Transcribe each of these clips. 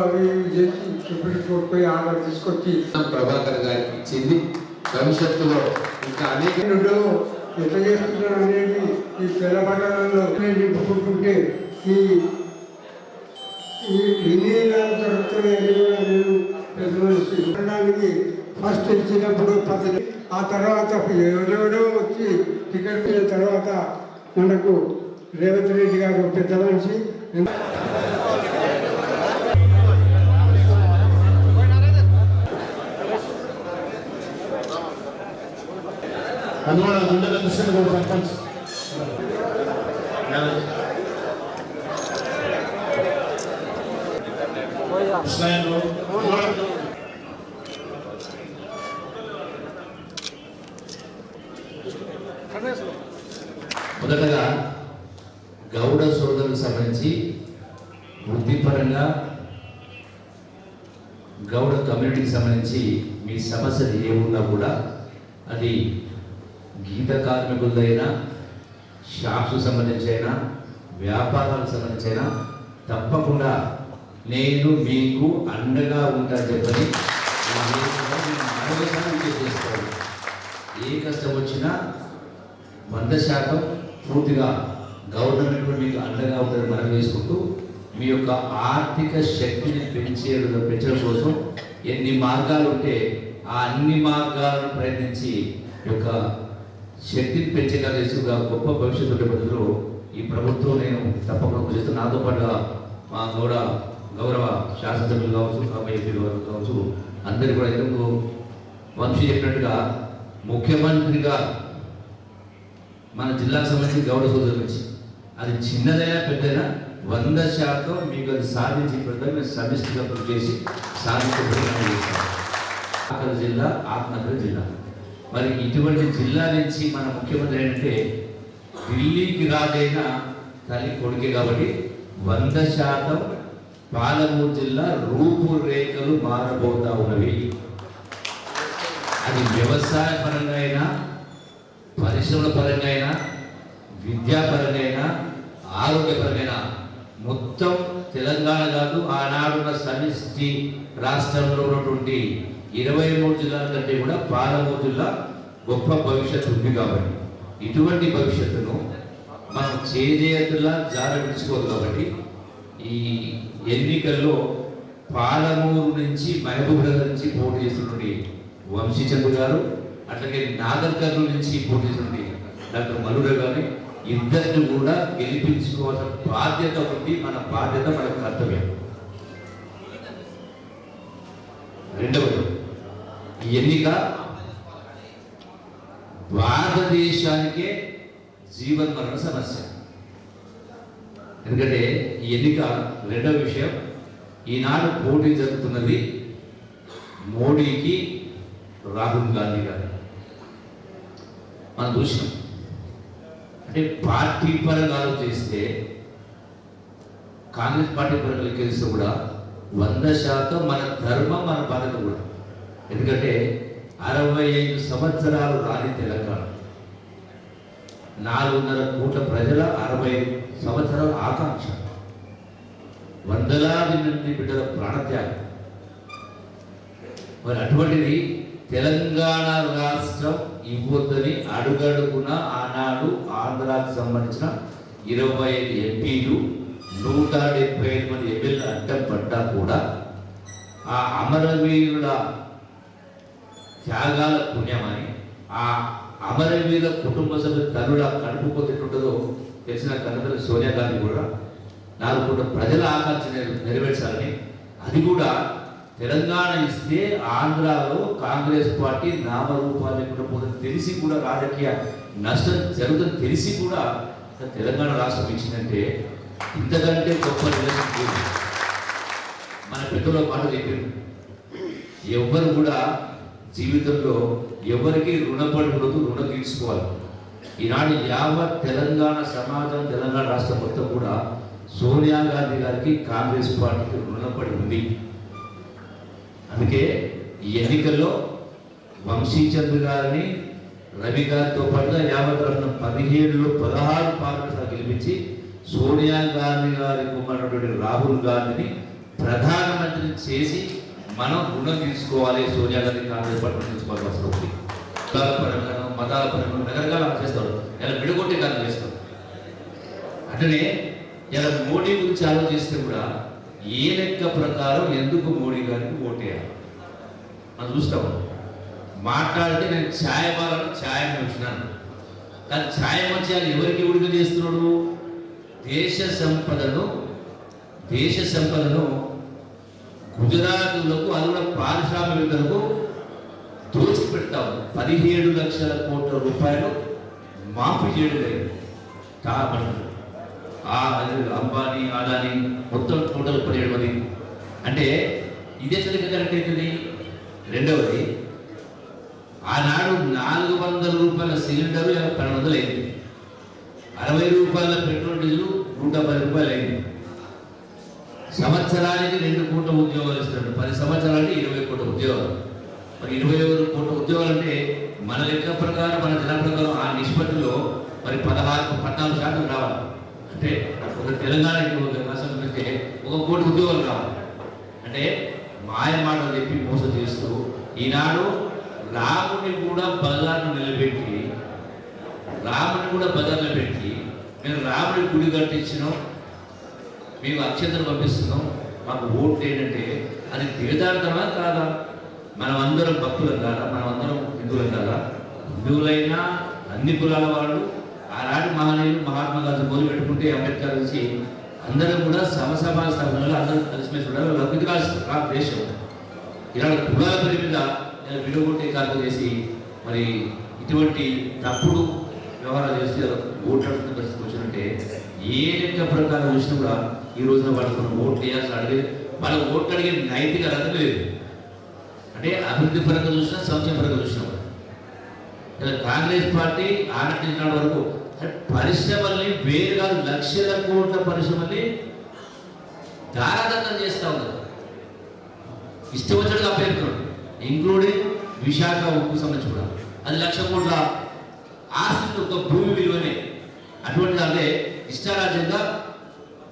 అవి చేసి ఆర్డర్ తీసుకొచ్చి ప్రభాకర్ గారికి ఇచ్చింది. భవిష్యత్తులో ఇంకా అనేక ఎట్లా చేస్తున్నారు అనేది ఈ పిల్ల పట్టణంలో నింపుకుంటుంటే ఈ ఈ విలీనాలు కూడా నేను ఉండడానికి ఫస్ట్ ఇచ్చినప్పుడు పద్ధతి ఆ తర్వాత ఎవరెవరో వచ్చి టికెట్ తర్వాత మనకు రేవంత్ రెడ్డి గారు పెద్ద మనిషి. అందువల్ల గుండెల కృష్ణ కూడా సర్పంచ్ మొదటగా గౌడ సోదరులకు సంబంధించి వృత్తిపరంగా గౌడ కమ్యూనిటీకి సంబంధించి మీ సమస్యలు ఏమున్నా కూడా అది గీత కార్మికులదైనా షాప్స్ సంబంధించి అయినా వ్యాపారాలకు సంబంధించి అయినా తప్పకుండా నేను మీకు అండగా ఉంటాను చెప్పని చేస్తాను. ఏ కష్టం వచ్చినా వంద శాతం పూర్తిగా గవర్నమెంట్ మీకు అండగా ఉంటుందని మనం వేసుకుంటూ మీ యొక్క ఆర్థిక శక్తిని పెంచే పెంచడం కోసం ఎన్ని మార్గాలు ఉంటే ఆ అన్ని మార్గాలను ప్రయత్నించి యొక్క శక్తిని పెంచగలిగేసుగా గొప్ప భవిష్యత్తు ఉండే పద్ధతిలో ఈ ప్రభుత్వం నేను తప్పకుండా కృషి చేస్తాను. నాతో పాటుగా మా గౌడ గౌరవ శాసనసభ్యులు కావచ్చు ఎంపీ గారు కావచ్చు అందరు కూడా ఎందుకు వంశీ చెప్పినట్టుగా ముఖ్యమంత్రిగా మన జిల్లాకు సంబంధించి గౌడ సోదరు నుంచి అది చిన్నదైనా పెద్దైనా వంద శాతం మీకు అది సాధించి పెద్ద మేము సమిష్టిగా కృషి చేసి సాధించే ప్రయత్నం జిల్లా ఆత్మకరి జిల్లా. మరి ఇటువంటి జిల్లా నుంచి మన ముఖ్యమంత్రి ఏంటంటే ఢిల్లీకి రాజైన తల్లి కొడుకే కాబట్టి వంద శాతం పాలమూరు జిల్లా రూపురేఖలు మారబోతా ఉన్నవి. అది వ్యవసాయ పరంగా అయినా పరిశ్రమల పరంగా అయినా విద్యాపరంగా అయినా ఆరోగ్యపరమైనా మొత్తం తెలంగాణ కాదు ఆనాడున్న సమిష్టి రాష్ట్రంలో ఉన్నటువంటి ఇరవై మూడు జిల్లాల కంటే కూడా పాలమూరు జిల్లా గొప్ప భవిష్యత్తు ఉంది కాబట్టి ఇటువంటి భవిష్యత్తును మనం చేజేతులా జార విడుచుకోదు కాబట్టి ఈ ఎన్నికల్లో పాలమూరు నుంచి మహబూబ్ నగర్ నుంచి పోటీ చేస్తున్నటువంటి వంశీచంద్ర గారు అట్లాగే నాగర్ కర్నూలు నుంచి పోటీ చేస్తున్నటువంటి డాక్టర్ మల్లుర గారిని ఇద్దరిని కూడా గెలిపించుకోవాల్సిన బాధ్యత ఉంది మన బాధ్యత మన కర్తవ్యం. రెండవది. ఎన్నిక? భారతదేశానికే జీవన్మరణ సమస్య. ఎందుకంటే ఈ ఎన్నిక రెండవ విషయం. ఈనాడు పోటీ జరుగుతున్నది మోడీకి రాహుల్ గాంధీ గారు. మనం చూసినాం. అంటే పార్టీ పరంగా చేస్తే కాంగ్రెస్ పార్టీ పరంగా లెక్కిస్తే కూడా వంద శాతం మన ధర్మం మన బాధ్యత కూడా. ఎందుకంటే అరవై ఐదు సంవత్సరాలు రాని తెలంగాణ. నాలుగున్నర కోట్ల ప్రజల అరవై సంవత్సరాల ఆకాంక్ష. వందలాది మంది బిడ్డల ప్రాణత్యాగం. మరి అటువంటిది తెలంగాణ రాష్ట్రం ఇవ్వద్దని అడుగడుగున ఆనాడు ఆంధ్రాకు సంబంధించిన ఇరవై ఐదు ఎంపీలు నూట డెబ్బై ఐదు మంది ఎమ్మెల్యేలు అడ్డం పడ్డా కూడా ఆ అమరవీరుల త్యాగాల పుణ్యమని ఆ అమరవీర కుటుంబ సభ్యుల తల్లుల కడుపుకోతే ఎట్లుంటుందో తెలిసిన కన్నతల సోనియా గాంధీ కూడా నాలుగు కోట్ల ప్రజల ఆకాంక్ష నెరవేర్చాలని. అది కూడా తెలంగాణ ఇస్తే ఆంధ్రాలో కాంగ్రెస్ పార్టీ నామరూపాలు లేకుండా పోతుంది తెలిసి కూడా రాజకీయ నష్టం జరుగుతుంది తెలిసి కూడా తెలంగాణ రాష్ట్రం ఇచ్చిందంటే ఇంతకంటే గొప్ప రిలేషన్ మన పెద్దల మాట చెప్పింది ఎవ్వరు కూడా జీవితంలో ఎవరికి రుణపడి ఉండదు రుణం తీర్చుకోవాలి. ఈనాడు యావత్ తెలంగాణ సమాజం తెలంగాణ రాష్ట్రం మొత్తం కూడా సోనియా గాంధీ గారికి కాంగ్రెస్ పార్టీకి రుణపడి ఉంది. అందుకే ఈ ఎన్నికల్లో వంశీచంద్ర గారిని రవి గారితో పాటుగా యావత్ రత్నం పదిహేడులో పదహారు పార్లమెంట్ గెలిపించి సోనియా గాంధీ గారి కుమారుడు రాహుల్ గాంధీని ప్రధానమంత్రిని చేసి మనం రుణం తీసుకోవాలి సోనియా గాంధీ కాంగ్రెస్ పార్టీ రుణం తీసుకోవాల్సి వస్తుంది కులాల పరంగా మతాల పరంగా రకరకాల చేస్తారు. ఇలా విడగొట్టే కాదు చేస్తారు. అట్లనే ఇలా మోడీ గురించి ఆలోచిస్తే కూడా ఏ లెక్క ప్రకారం ఎందుకు మోడీ గారికి ఓటేయాలి? మనం చూస్తాము మాట్లాడితే నేను ఛాయ్ బాలను ఛాయ్ వచ్చినాను కానీ ఛాయ్ మంచి ఎవరికి విడుదల చేస్తున్నాడు? దేశ సంపదను దేశ సంపదను గుజరాతులకు అది కూడా పారిశ్రామికలకు దోచి పదిహేడు లక్షల కోట్ల రూపాయలు మాఫీ చేయడం జరిగింది. కాబట్టి ఆ అంబానీ అదాని మొత్తం టోటల్ పదిహేడు మంది. అంటే ఇదే సరిగ్గా కరెక్ట్ అవుతుంది? రెండవది ఆనాడు నాలుగు వందల రూపాయల సిలిండర్ పన్నెండు వందలు అయింది. అరవై రూపాయల పెట్రోల్ డీజిల్ నూట పది రూపాయలు అయింది. సంవత్సరానికి రెండు కోట్ల ఉద్యోగాలు ఇస్తున్నాడు పది సంవత్సరానికి ఇరవై కోట్ల ఉద్యోగాలు. మరి ఇరవై కోట్ల ఉద్యోగాలు అంటే మన లెక్క ప్రకారం మన జనా ప్రకారం ఆ నిష్పత్తిలో మరి పదహారు పద్నాలుగు శాతం రావాలి. అంటే ఒక తెలంగాణకి ఒక రాష్ట్రం పెడితే ఒక కోటి ఉద్యోగాలు రావాలి. అంటే మాయ మాటలు చెప్పి మోసం చేస్తూ ఈనాడు రాముని కూడా బజార్ను నిలబెట్టి రాముని కూడా బజార్లో పెట్టి నేను రాముడి గుడి కట్టించినాం మేము అక్షంతలు పంపిస్తున్నాం. మాకు ఓట్లు ఏంటంటే అది తీర్థార్థమా కాదా? మనం అందరం భక్తులం కాదా? మనం అందరం హిందువులం కాదా? హిందువులైనా అన్ని కులాల వాళ్ళు ఆనాటి మహానీయులు మహాత్మా గాంధీ మొదలు పెట్టుకుంటే అంబేద్కర్ నుంచి అందరూ కూడా సమసభా స్థానంలో అందరూ కలిసిమెలిసి ఉండాలి లౌకిక రాష్ట్ర దేశం ఇలాంటి కులాల పేరు మీద ఇలా విడగొట్టే కార్యక్రమం చేసి మరి ఇటువంటి తప్పుడు వ్యవహారాలు చేసి ఓట్లాడుతున్న పరిస్థితి వచ్చినట్టే ఏ లెక్క ప్రకారం చూసినా కూడా ఈ రోజున వాళ్ళకు మనం ఓట్లు వేయాల్సి అడిగే వాళ్ళకి ఓట్లు అడిగే నైతిక అర్హత లేదు. అంటే అభివృద్ధి పరంగా చూసినా సంక్షేమ పరంగా చూసినా ఇలా కాంగ్రెస్ పార్టీ ఆనాటి వరకు పరిశ్రమల్ని వేరుగా లక్షల కోట్ల పరిశ్రమల్ని దారాదత్తం చేస్తూ ఉన్నారు ఇష్టం వచ్చినట్టుగా పేర్కొన్నాడు ఇంక్లూడింగ్ విశాఖ ఉక్కు సంబంధించి కూడా. అది లక్ష కోట్ల ఆస్తి ఒక భూమి విలువనే. అటువంటి దాన్ని ఇష్టారాజ్యంగా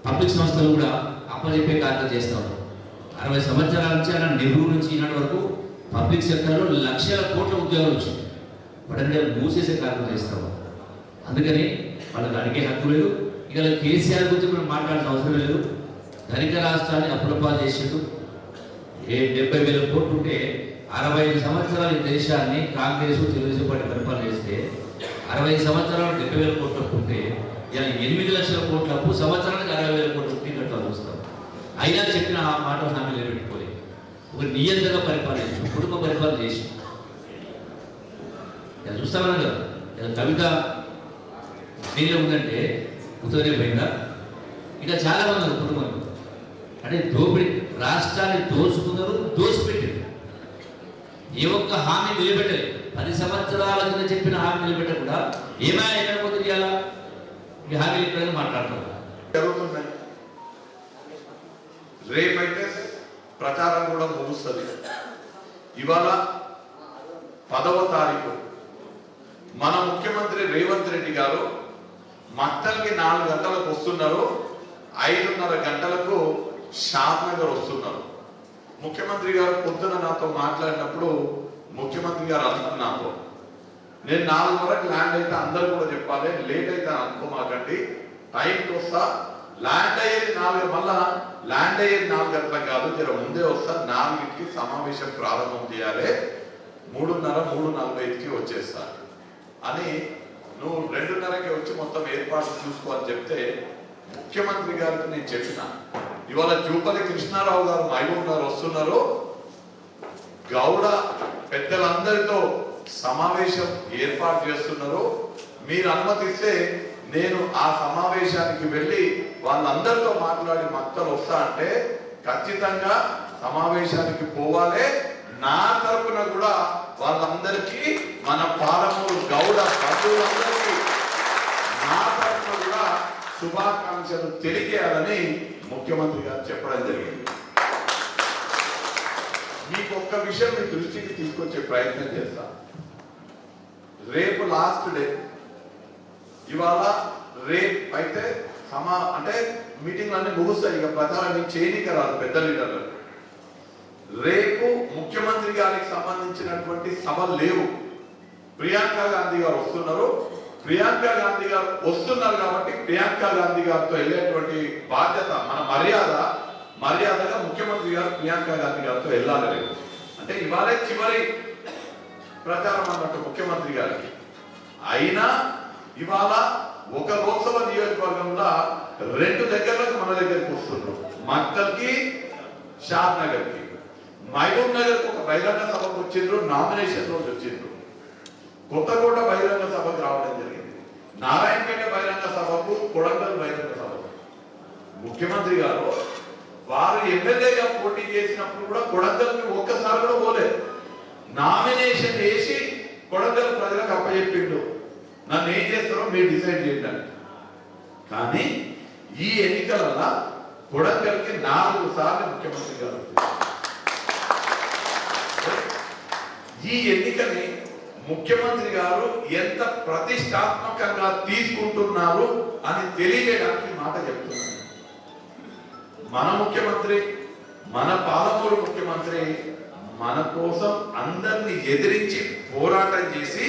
పబ్లిక్ సంస్థలు కూడా అప్పచెప్పే కార్యక్రమం చేస్తూ అరవై సంవత్సరాల నుంచి ఆయన నెహ్రూ నుంచి ఈనాటి వరకు పబ్లిక్ సెక్టర్లో లక్షల కోట్ల ఉద్యోగాలు వచ్చింది వాటిని మూసేసే కార్యక్రమం చేస్తూ అందుకని వాళ్ళకి అడిగే హక్కు లేదు. ఇక కేసీఆర్ గురించి మనం మాట్లాడాల్సిన అవసరం లేదు. ధనిక రాష్ట్రాన్ని అప్రపాలు చేసిండు. ఏ డెబ్బై వేల కోట్లు ఉంటే అరవై ఐదు సంవత్సరాలు ఈ దేశాన్ని కాంగ్రెస్ తెలుగుదేశం పార్టీ పరిపాలన చేస్తే అరవై సంవత్సరాలు డెబ్బై వేల కోట్లు ఉంటే ఎనిమిది లక్షల కోట్ల అప్పు సంవత్సరానికి అరవై వేల కోట్ల రూపాయలు కట్టాల్సి చూస్తాం. అయినా చెప్పిన ఆ మాట హామీ నిలబెట్టుకోలేదు. ఒక నియంత్రణ పరిపాలించు కుటుంబ పరిపాలన చేసి ఇలా చూస్తామన్నా కదా? ఇలా కవిత దీనిలో ఉందంటే ఉత్తరే పోయిందా? ఇంకా చాలా మంది కుటుంబం అంటే దోపిడి రాష్ట్రాన్ని దోచుకున్నారు దోచిపెట్టారు. ఏ ఒక్క హామీ నిలబెట్టలేదు. పది సంవత్సరాల కింద చెప్పిన హామీ నిలబెట్టకుండా ఏమైనా ఎక్కడ పోతే చేయాలా ఈ జరుగుతున్నాయి రేపైతే ప్రచారం కూడా ముగుస్తుంది. ఇవాళ పదవ తారీఖు. మన ముఖ్యమంత్రి రేవంత్ రెడ్డి గారు మట్టల్కి నాలుగు గంటలకు వస్తున్నారు. ఐదున్నర గంటలకు షాద్ నగర్ వస్తున్నారు. ముఖ్యమంత్రి గారు పొద్దున నాతో మాట్లాడినప్పుడు ముఖ్యమంత్రి గారు అన్నారు నాతో. నేను నాలుగు వరకు ల్యాండ్ అయితే అందరు కూడా చెప్పాలి. లేట్ అయితే అనుకోమాకండి. టైంకి వస్తా. ల్యాండ్ అయ్యేది నాలుగు మళ్ళా ల్యాండ్ అయ్యేది నాలుగు గంటలకు కాదు. జర ముందే వస్తా. నాలుగింటికి సమావేశం ప్రారంభం చేయాలి. మూడున్నర మూడు నలభై ఐదుకి వచ్చేస్తా. అని నువ్వు రెండున్నరకి వచ్చి మొత్తం ఏర్పాట్లు చూసుకో అని చెప్తే ముఖ్యమంత్రి గారికి నేను చెప్పిన. ఇవాళ జూపల్లి కృష్ణారావు గారు మహబూబ్ గారు వస్తున్నారు. గౌడ పెద్దలందరితో సమావేశం ఏర్పాటు చేస్తున్నారో మీరు అనుమతిస్తే నేను ఆ సమావేశానికి వెళ్ళి వాళ్ళందరితో మాట్లాడి మక్కలు వస్తా అంటే ఖచ్చితంగా సమావేశానికి పోవాలి. నా తరపున కూడా వాళ్ళందరికీ మన పాలమూరు గౌడ బంధువులందరికీ నా తరపున కూడా శుభాకాంక్షలు తెలియజేయాలని ముఖ్యమంత్రి గారు చెప్పడం జరిగింది. మీకు ఒక్క విషయం మీ దృష్టికి తీసుకొచ్చే ప్రయత్నం చేస్తా. రేపు లాస్ట్ డే. ఇవాళ రేపు అయితే సమా అంటే మీటింగ్లు అన్ని ముగుస్తాయి. ఇక ప్రచారం చేయనీకి రాదు పెద్ద లీడర్లు. రేపు ముఖ్యమంత్రి గారికి సంబంధించినటువంటి సభలు లేవు. ప్రియాంక గాంధీ గారు వస్తున్నారు. ప్రియాంక గాంధీ గారు వస్తున్నారు కాబట్టి ప్రియాంక గాంధీ గారితో వెళ్ళేటువంటి బాధ్యత మన మర్యాద మర్యాదగా ముఖ్యమంత్రి గారు ప్రియాంక గాంధీ గారితో వెళ్ళాలి రేపు అంటే ఇవాళే చివరి ప్రచారం అన్నట్టు ముఖ్యమంత్రి గారికి. అయినా ఇవాళ ఒక లోక్సభ నియోజకవర్గంలో రెండు దగ్గరలకు మన దగ్గరికి వస్తున్నారు మక్కల్కి షాద్ నగర్కి మహబూబ్ నగర్ ఒక బహిరంగ సభకు వచ్చిండ్రు నామినేషన్ రోజు వచ్చిండ్రు. కొత్తకోట బహిరంగ సభకు రావడం జరిగింది. నారాయణపేట బహిరంగ సభకు కొడంగల్ బహిరంగ సభకు. ముఖ్యమంత్రి గారు వారు ఎమ్మెల్యేగా పోటీ చేసినప్పుడు కూడా కొడంగల్కి ఒక్కసారి కూడా పోలేదు. నామినేషన్ వేసి కొడంగల్ ప్రజలకు అప్పచెప్పిండు. నన్ను ఏం చేస్తారో మీరు డిసైడ్ చేయండి కానీ ఈ ఎన్నికలలో కొడంగల్కి నాలుగు సార్లు ముఖ్యమంత్రి గారు ఈ ఎన్నికని ముఖ్యమంత్రి గారు ఎంత ప్రతిష్టాత్మకంగా తీసుకుంటున్నారు అని తెలియజేయడానికి మాట చెప్తున్నారు. మన ముఖ్యమంత్రి మన పాలమూరు ముఖ్యమంత్రి మన కోసం అందరిని ఎదిరించి పోరాటం చేసి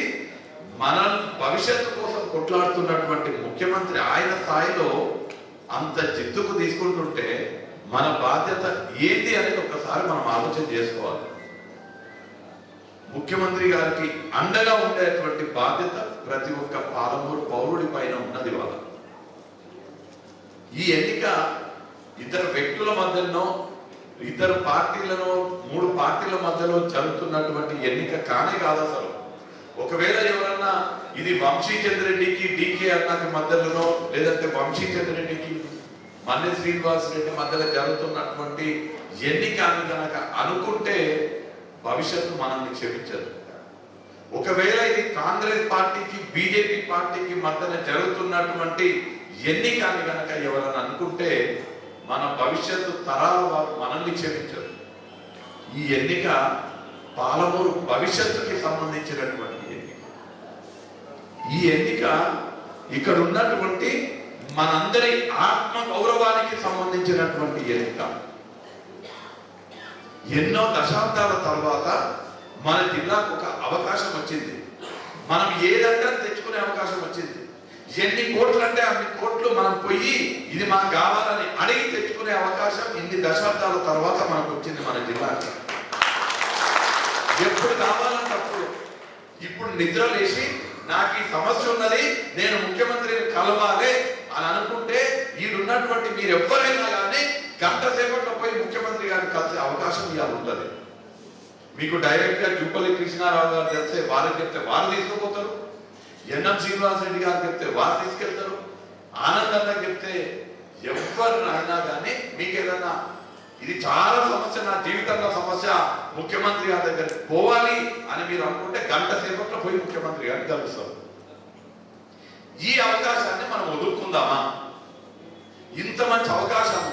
మన భవిష్యత్తు కోసం కొట్లాడుతున్నటువంటి ముఖ్యమంత్రి ఆయన స్థాయిలో అంత జిద్దుకు తీసుకుంటుంటే మన బాధ్యత ఏంటి అనేది ఒకసారి మనం ఆలోచన చేసుకోవాలి. ముఖ్యమంత్రి గారికి అండగా ఉండేటువంటి బాధ్యత ప్రతి ఒక్క పాలమూరు పౌరుడి పైన ఉన్నది వాళ్ళ ఈ ఎన్నిక ఇద్దరు వ్యక్తుల మధ్యనో ఇద్దరు పార్టీలను మూడు పార్టీల మధ్యలో జరుగుతున్నటువంటి ఎన్నిక కానే కాదు అసలు. ఒకవేళ ఎవరన్నా ఇది వంశీచంద్ర రెడ్డికి డికే అన్నకి మధ్యలోనో లేదంటే వంశీచంద్ర రెడ్డికి మన్నె శ్రీనివాస్ రెడ్డి మధ్యలో జరుగుతున్నటువంటి ఎన్నిక అని కనుక అనుకుంటే భవిష్యత్తు మనల్ని క్షమించదు. ఒకవేళ ఇది కాంగ్రెస్ పార్టీకి బీజేపీ పార్టీకి మధ్యన జరుగుతున్నటువంటి ఎన్నిక అని కనుక ఎవరైనా అనుకుంటే మన భవిష్యత్తు తరాల వారు మనల్ని క్షమించరు. ఈ ఎన్నిక పాలమూరు భవిష్యత్తుకి సంబంధించినటువంటి ఎన్నిక. ఈ ఎన్నిక ఇక్కడ ఉన్నటువంటి మనందరి ఆత్మ గౌరవానికి సంబంధించినటువంటి ఎన్నిక. ఎన్నో దశాబ్దాల తర్వాత మన జిల్లాకు ఒక అవకాశం వచ్చింది. మనం ఏదంటే తెచ్చుకునే అవకాశం వచ్చింది. ఎన్ని కోట్లు అంటే అన్ని కోట్లు మనం పోయి ఇది మనకు కావాలని అడిగి తెచ్చుకునే అవకాశం ఇన్ని దశాబ్దాల తర్వాత మనకు వచ్చింది మన జిల్లాకి ఎప్పుడు కావాలంటే అప్పుడు ఇప్పుడు నిద్ర లేచి నాకు ఈ సమస్య ఉన్నది నేను ముఖ్యమంత్రిని కలవాలి అని అనుకుంటే ఈడున్నటువంటి మీరు ఎవరైనా కానీ గంట సేపట్లో పోయి ముఖ్యమంత్రి గారిని కలిసే అవకాశం ఇవాళ ఉంటుంది మీకు డైరెక్ట్గా జూపల్లి కృష్ణారావు గారు తెలిస్తే వారికి చెప్తే వారు తీసుకుపోతారు. ఎన్ఎం శ్రీనివాస్ రెడ్డి గారు చెప్తే వారు తీసుకెళ్తారు ఆనందంగా చెప్తే ఎవరు అయినా కానీ మీకు ఏదన్నా ఇది చాలా సమస్య నా జీవితంలో సమస్య ముఖ్యమంత్రి గారి దగ్గరికి పోవాలి అని మీరు అనుకుంటే గంట సేపట్లో పోయి ముఖ్యమంత్రి గారిని కలుస్తారు. ఈ అవకాశాన్ని మనం వదులుకుందామా ఇంత మంచి అవకాశం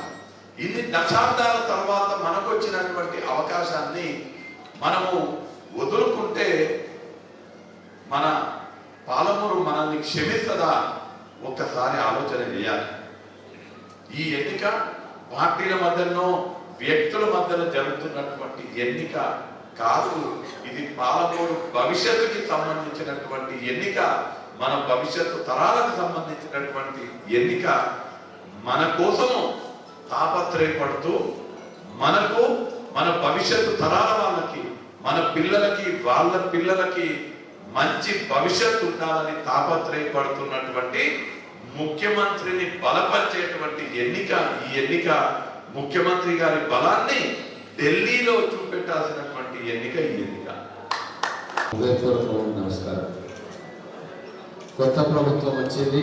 ఇన్ని దశాబ్దాల తర్వాత మనకు వచ్చినటువంటి అవకాశాన్ని మనము వదులుకుంటే మన పాలమూరు మనల్ని క్షమిస్తుందా? ఒక్కసారి ఆలోచన చేయాలి. ఈ ఎన్నిక పార్టీల మధ్యలో వ్యక్తుల మధ్యలో జరుగుతున్నటువంటి ఎన్నిక కాదు. ఇది పాలమూరు భవిష్యత్తుకి సంబంధించినటువంటి ఎన్నిక. మన భవిష్యత్తు తరాలకు సంబంధించినటువంటి ఎన్నిక. మన కోసము తాపత్రయపడుతూ మనకు మన భవిష్యత్తు తరాల వాళ్ళకి మన పిల్లలకి వాళ్ళ పిల్లలకి మంచి భవిష్యత్తు ఉండాలని తాపత్రయపడుతున్నటువంటి ముఖ్యమంత్రిని బలపరిచేటువంటి ఎన్నిక ఈ ఎన్నిక ముఖ్యమంత్రి గారి బలాన్ని ఢిల్లీలో చూపెట్టాల్సినటువంటి ఎన్నిక ఈ ఎన్నిక. నమస్కారం. కొత్త ప్రభుత్వం వచ్చింది.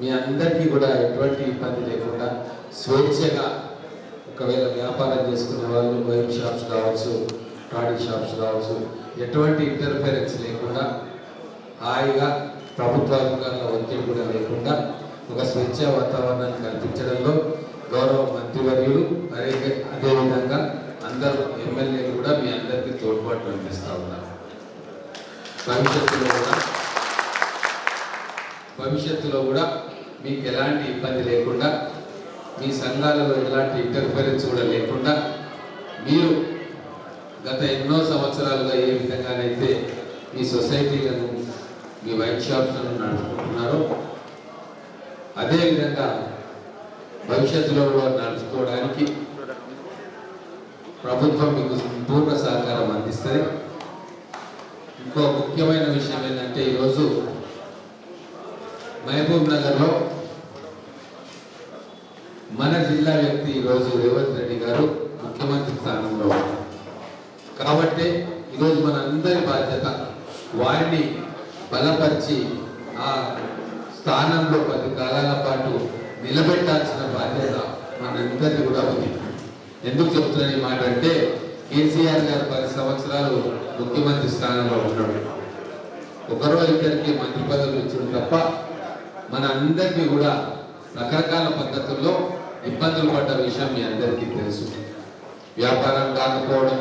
మీ అందరికీ కూడా ఎటువంటి ఇబ్బంది లేకుండా స్వేచ్ఛగా ఒకవేళ వ్యాపారం చేసుకునే వాళ్ళు వైన్ షాప్స్ కావచ్చు టాడీ షాప్స్ కావచ్చు ఎటువంటి ఇంటర్ఫరెన్స్ లేకుండా హాయిగా ప్రభుత్వాధికారుల ఒత్తిడి కూడా లేకుండా ఒక స్వచ్ఛ వాతావరణాన్ని కల్పించడంలో గౌరవ మంత్రివర్యులు అదే అదేవిధంగా అందరూ ఎమ్మెల్యేలు కూడా మీ అందరికీ తోడ్పాటు అందిస్తూ ఉన్నారు. భవిష్యత్తులో కూడా భవిష్యత్తులో కూడా మీకు ఎలాంటి ఇబ్బంది లేకుండా మీ సంఘాలలో ఎలాంటి ఇంటర్ఫరెన్స్ కూడా లేకుండా మీరు గత ఎన్నో సంవత్సరాలుగా ఏ విధంగానైతే ఈ సొసైటీలను మీ వైన్ షాప్లను నడుచుకుంటున్నారో అదేవిధంగా భవిష్యత్తులో కూడా నడుచుకోవడానికి ప్రభుత్వం మీకు పూర్ణ సహకారం అందిస్తుంది. ఇంకో ముఖ్యమైన విషయం ఏంటంటే ఈరోజు మహబూబ్ నగర్లో మన జిల్లా వ్యక్తి ఈరోజు రేవంత్ రెడ్డి గారు ముఖ్యమంత్రి స్థానంలో కాబట్టి ఈరోజు మన అందరి బాధ్యత వారిని బలపరిచి ఆ స్థానంలో పది కాలాల పాటు నిలబెట్టాల్సిన బాధ్యత మనందరికీ కూడా ఉంది. ఎందుకు చెప్తున్నాను ఈ మాట అంటే కేసీఆర్ గారు పది సంవత్సరాలు ముఖ్యమంత్రి స్థానంలో ఉన్నాడు. ఒకరో ఇద్దరికి మంత్రి పదవులు ఇచ్చిన తప్ప మన అందరికీ కూడా రకరకాల పద్ధతుల్లో ఇబ్బందులు పడ్డ విషయం మీ అందరికీ తెలుసు. వ్యాపారం కాకపోవడం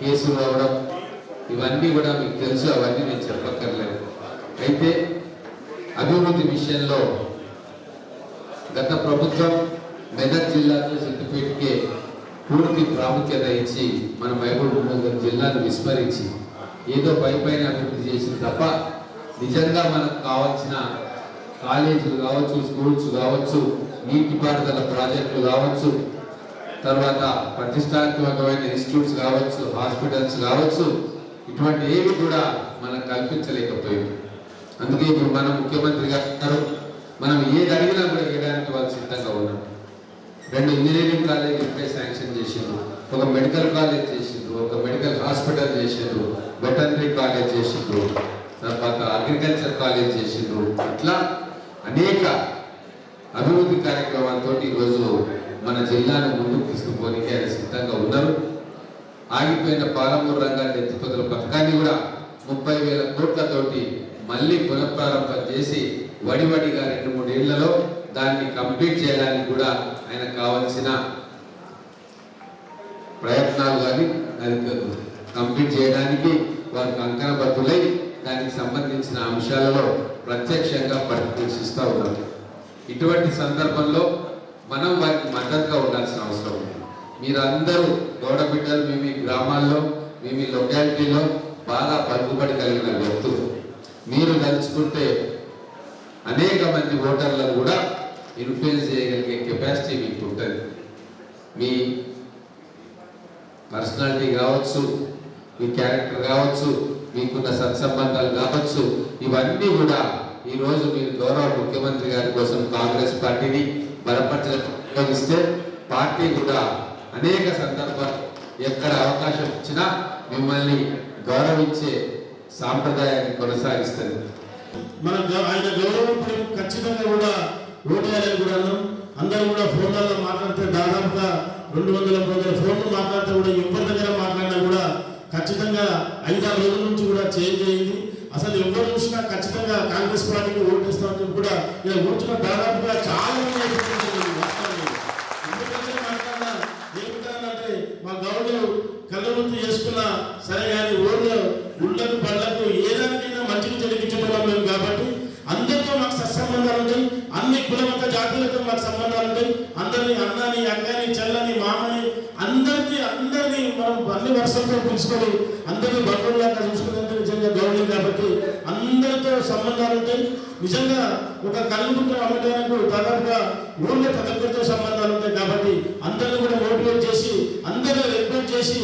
కేసులు అవ్వడం ఇవన్నీ కూడా మీకు తెలుసు అవన్నీ నేను చెప్పక్కర్లేదు. అయితే అభివృద్ధి విషయంలో గత ప్రభుత్వం మెదక్ జిల్లాలో సిద్దిపేటకే పూర్తి ప్రాముఖ్యత ఇచ్చి మన మహబూబ్నగర్ జిల్లాను విస్మరించి ఏదో పై పైన అభివృద్ధి చేసింది తప్ప నిజంగా మనకు కావాల్సిన కాలేజీలు కావచ్చు స్కూల్స్ కావచ్చు నీటిపారుదల ప్రాజెక్టులు కావచ్చు తర్వాత ప్రతిష్టాత్మకమైన ఇన్స్టిట్యూట్స్ కావచ్చు హాస్పిటల్స్ కావచ్చు ఇటువంటి ఏవి కూడా మనం కల్పించలేకపోయింది అందుకే ఇప్పుడు మన ముఖ్యమంత్రి గారు మనం ఏది అడిగినా కూడా వేయడానికి వాళ్ళు సిద్ధంగా ఉన్నారు. రెండు ఇంజనీరింగ్ కాలేజ్ ఇప్పుడే శాంక్షన్ చేసిండ్రు. ఒక మెడికల్ కాలేజ్ చేసిండ్రు ఒక మెడికల్ హాస్పిటల్ చేసిండ్రు వెటర్నరీ కాలేజ్ చేసిండ్రు తర్వాత అగ్రికల్చర్ కాలేజ్ చేసిండ్రు. ఇట్లా అనేక అభివృద్ధి కార్యక్రమాలతో ఈరోజు మన జిల్లాను ముందుకు తీసుకుపోనికి ఆయన సిద్ధంగా ఉన్నారు. ఆగిపోయిన పాలమూరు రంగాన్ని ఎత్తిపోతల పథకాన్ని కూడా ముప్పై వేల కోట్లతోటి మళ్ళీ పునఃప్రారంభం చేసి వడివడిగా రెండు మూడేళ్ళలో దాన్ని కంప్లీట్ చేయడానికి కూడా ఆయన కావలసిన ప్రయత్నాలు కానీ కంప్లీట్ చేయడానికి వారు కంకణబద్ధులై దానికి సంబంధించిన అంశాలలో ప్రత్యక్షంగా పరిశీలిస్తూ ఉన్నారు. ఇటువంటి సందర్భంలో మనం వారికి మద్దతుగా ఉండాల్సిన అవసరం ఉంది. మీరందరూ గౌడ బిడ్డలు మీ మీ గ్రామాల్లో మీ మీ లొకాలిటీలో బాగా పలుకుబడి కలిగిన వ్యక్తులు. మీరు తలుచుకుంటే అనేక మంది ఓటర్లను కూడా ఇన్ఫ్లుయెన్స్ చేయగలిగే కెపాసిటీ మీకు ఉంటుంది. మీ పర్సనాలిటీ కావచ్చు మీ క్యారెక్టర్ కావచ్చు మీకున్న సత్సంబంధాలు కావచ్చు ఇవన్నీ కూడా ఈరోజు మీరు గౌరవ ముఖ్యమంత్రి గారి కోసం కాంగ్రెస్ పార్టీని బలపరచడానికి ఉపయోగిస్తే పార్టీ కూడా అనేక సందర్భాలు ఎక్కడ అవకాశం ఇచ్చినా మిమ్మల్ని గౌరవించే సాంప్రదాయాన్ని కొనసాగిస్తుంది మనం ఆయన గౌరవం ఖచ్చితంగా కూడా ఓటేయాలని కూడా అన్నాం. అందరూ కూడా ఫోన్లలో మాట్లాడితే దాదాపుగా రెండు వందల మూడు వందల ఫోన్లు మాట్లాడితే కూడా ఎవరి దగ్గర మాట్లాడినా కూడా ఖచ్చితంగా ఐదారు రోజుల నుంచి కూడా చేంజ్ అయింది. అసలు ఎవరు చూసినా ఖచ్చితంగా కాంగ్రెస్ పార్టీకి ఓటేస్తామని కూడా ఇలా కూర్చున్న దాదాపుగా చాలా మంది నిజంగా ఒక కళ్ళు ముద్ర అమ్మటానికి దాదాపుగా ఊళ్ళో ప్రతి సంబంధాలు ఉంటాయి కాబట్టి అందరిని కూడా మోటివేట్ చేసి అందరూ రిక్వెస్ట్ చేసి